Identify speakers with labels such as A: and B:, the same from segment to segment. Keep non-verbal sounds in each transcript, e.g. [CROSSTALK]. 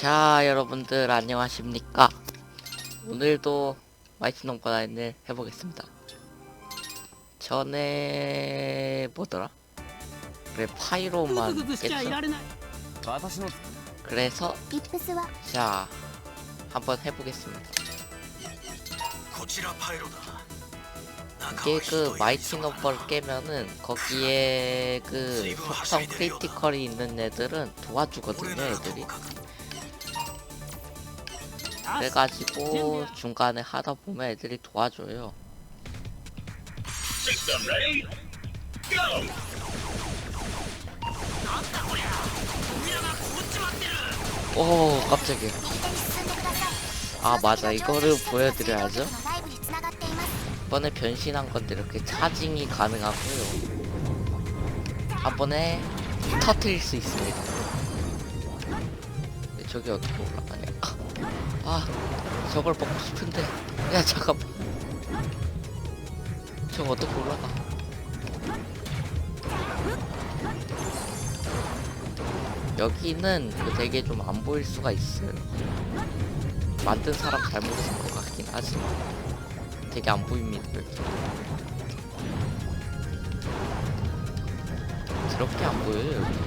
A: 자 여러분들 안녕하십니까? 오늘도 맛있는 거라인을 해보겠습니다. 전에 뭐더라? 그래 파이로만 깼어. 그래서 자 한번 해보겠습니다. 이게 그 마이티 넘버를 깨면은 거기에 그 속성 크리티컬이 있는 애들은 도와주거든요 애들이. 그래가지고 아, 중간에 하다 보면 애들이 도와줘요. 오 어, 깜짝이야. 아 맞아 이거를 보여드려야죠. 이번에 변신한 건데 이렇게 차징이 가능하고요. 한 번에 터트릴 수 있습니다. 네, 저기 어떻게 올라? 아 저걸 먹고 싶은데. 야 잠깐만. 저거 어떻게 올라가? 여기는 그 되게 좀 안 보일 수가 있어요 만든 사람 잘못인 것 같긴 하지만 되게 안 보입니다 여기 그렇게 안 보여요 여기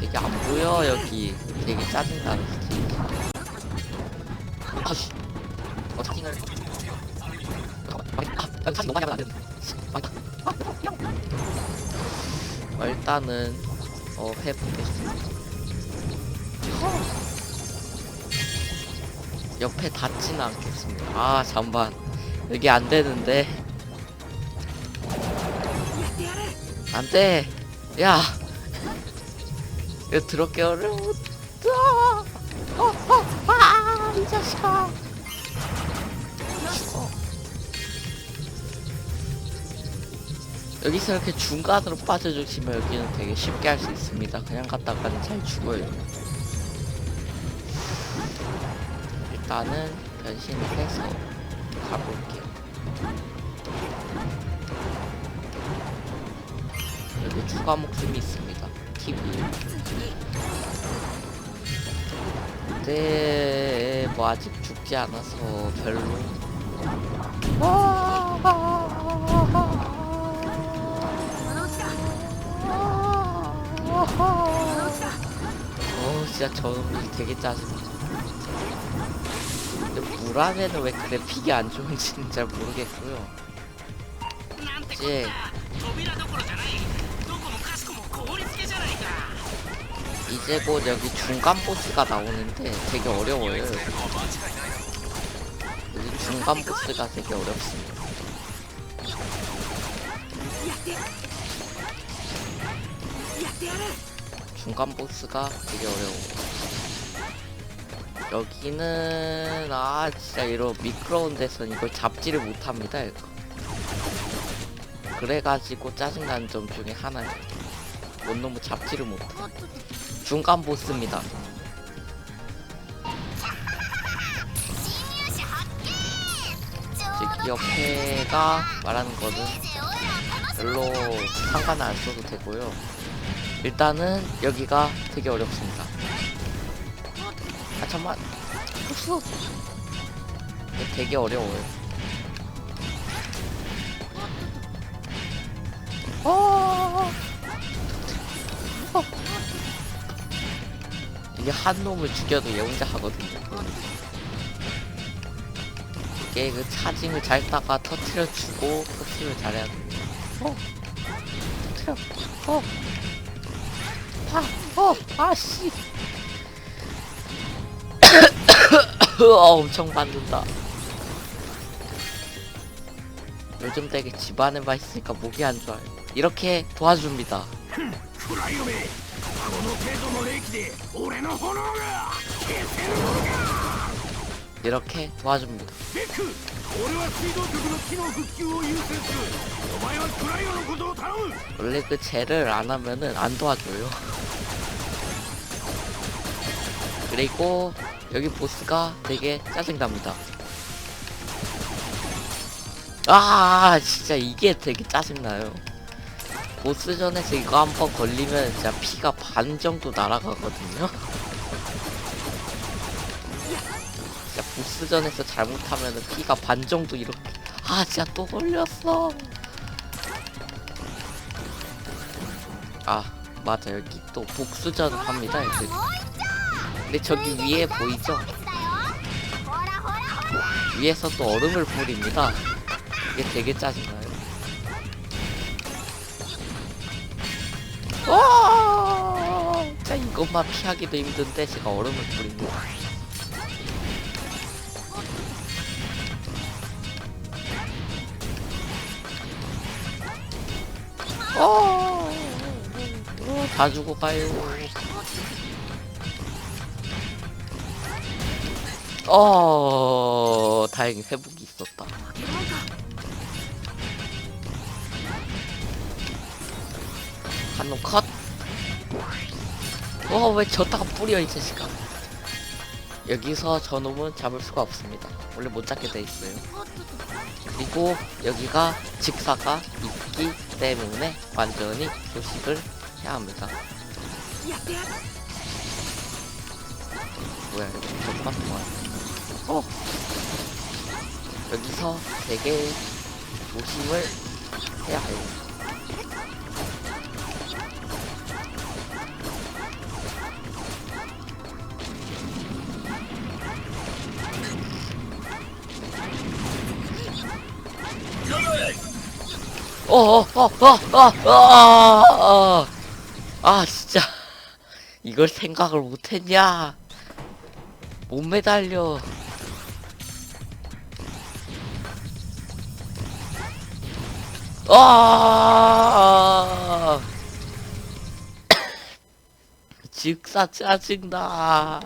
A: 되게 안 보여 여기. 되게 짜증나. 아씨. 어 채팅을 아, 아 사진 너무 많이 하면 안되는데. 어, 일단은 어 해보겠습니다. 옆에 닿지는 않겠습니다. 아 잠반 여기 안되는데. 안돼. 야! 이거 들어게 어려워 아, 아, 아, 이 자식아. 죽어 여기서 이렇게 중간으로 빠져주시면 여기는 되게 쉽게 할 수 있습니다. 그냥 갔다가는 잘 죽어요. 일단은 변신을 해서 가볼게요. 여기 추가 목숨이 있습니다. TV 근데 뭐 아직 죽지 않아서 별로. 어 진짜 저놈들 되게 짜증나. 근데 물 안에는 왜 그래픽이 안 좋은지는 잘 모르겠고요. 이제 이제 곧 여기 중간 보스가 나오는데 되게 어려워요. 여기 중간 보스가 되게 어렵습니다. 중간 보스가 되게 어려워. 여기는 아 진짜 이런 미끄러운 데선 이걸 잡지를 못합니다 이거. 그래가지고 짜증나는 점 중에 하나예요. 못 너무 잡지를 못해. 중간 보스입니다. 즉 옆에가 말하는 거는 별로 상관 안 써도 되고요. 일단은 여기가 되게 어렵습니다. 아 잠만. 이게 되게 어려워요. 어. 어. 이게 한 놈을 죽여도 얘 혼자 하거든요. 이게 그 차징을 잘 따가 터트려 주고 터트려 잘해야 돼. 어. 터트려. 어. 아, 어, 아씨. 어, [COUGHS] 엄청 받는다. 요즘 되게 집안에만 있으니까 목이 안 좋아요. 이렇게 도와줍니다.
B: フライオメこの程度の霊気で俺の炎が消せるのか
A: 이렇게 도와줍니다.
B: ベック俺は水道局の機能復旧を優先するお前はクライオのことを頼む
A: 원래 그 젤을 안 하면은 안 도와줘요. 그리고 여기 보스가 되게 짜증납니다. 아 진짜 이게 되게 짜증나요. 보스전에서 이거 한 번 걸리면 진짜 피가 반 정도 날아가거든요? 진짜 보스전에서 잘못하면 피가 반 정도 이렇게 아 진짜 또 걸렸어. 아 맞아. 여기 또 복수전 합니다 이제 근데 저기 위에 보이죠? 위에서 또 얼음을 뿌립니다. 이게 되게 짜증나요. 와! 진짜 이것만 피하기도 힘든데 제가 얼음을 뿌립니다. 어, 어, 다 죽어가요. 어, 다행히 회복이 있었다. 한놈 컷. 와왜 저따가 뿌려 이 자식아. 여기서 저놈은 잡을 수가 없습니다. 원래 못 잡게 돼 있어요. 그리고 여기가 직사가 있기 때문에 완전히 교식을 해야 합니다. 뭐야 이거 조그만 통화. 어. 여기서 되게 조심을 해야 합니다. 어어어어어어아 아, 진짜 이걸 생각을 못했냐 못 매달려. 아! [COUGHS] 직사 짜증나.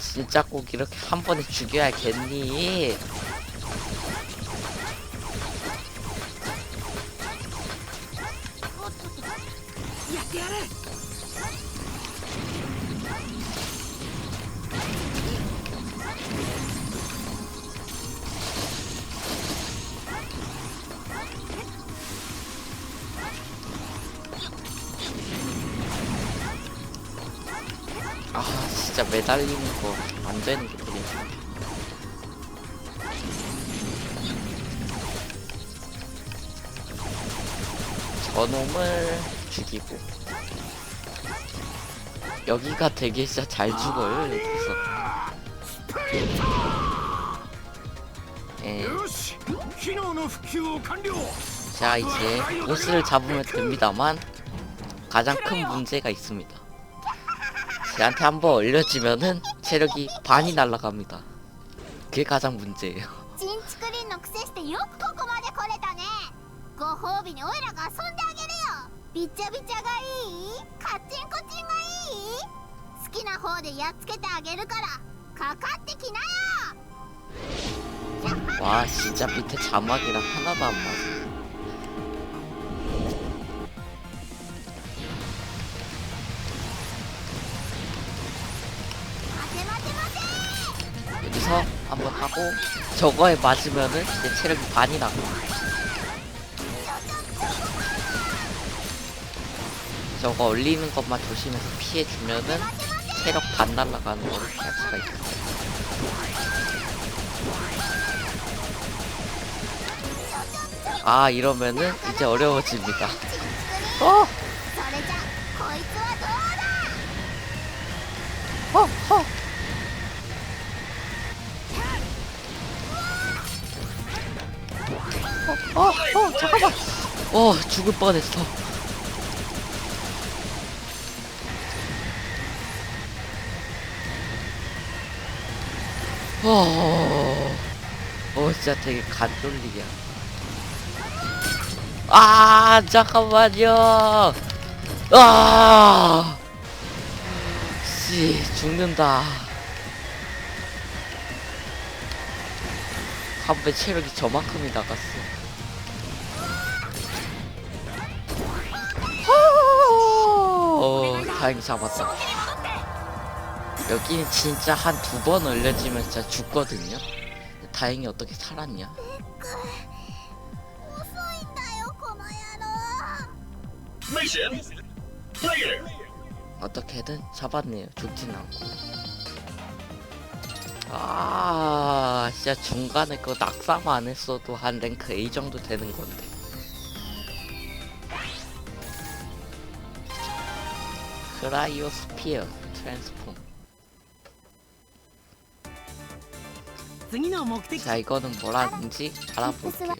A: 진짜 꼭 이렇게 한 번에 죽여야겠니? 매달리는 거 안되는 게 되게 저놈을 죽이고. 여기가 되게 진짜 잘 죽어요 그래서. 예. 자 이제 보스를 잡으면 됩니다만 가장 큰 문제가 있습니다. 제한테 한 번 올려지면은 체력이 반이 날라갑니다. 그게 가장 문제예요. 와 진짜 밑에 자막이랑 하나도 안 맞아. 하고 저거에 맞으면은 이제 체력이 반이 나고 저거 올리는 것만 조심해서 피해주면은 체력 반 날라가는 걸 피할 수가 있어요 아 이러면은 이제 어려워집니다 어! 어! 어! 어, 죽을 뻔했어. 어, 어, 진짜 되게 간돌리야. 아, 잠깐만요. 아, 씨, 죽는다. 한배 체력이 저만큼이 나갔어. 다행히 잡았다. 여기는 진짜 한 두번 올려지면 진짜 죽거든요. 다행히 어떻게 살았냐? 어떻게든 잡았네요. 좋진 않고. 아 진짜 중간에 그 낙사만 안 했어도 한 랭크 A 정도 되는 건데. 그라이오스피어 트랜스폼. 자 이거는 뭐라는지 알아볼게요.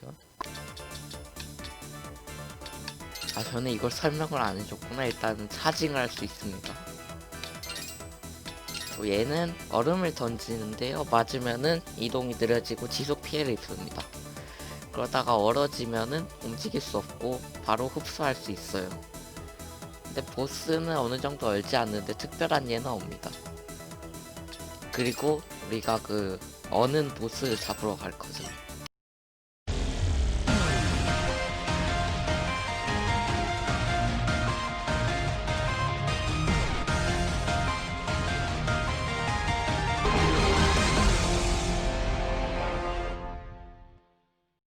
A: 아 저는 이걸 설명을 안 해줬구나. 일단은 차징을 할 수 있습니다. 뭐 얘는 얼음을 던지는데요. 맞으면은 이동이 느려지고 지속 피해를 입습니다. 그러다가 얼어지면은 움직일 수 없고 바로 흡수할 수 있어요. 근데 보스는 어느 정도 얼지 않는데 특별한 예는 옵니다. 그리고 우리가 그 어는 보스 잡으러 갈 거죠.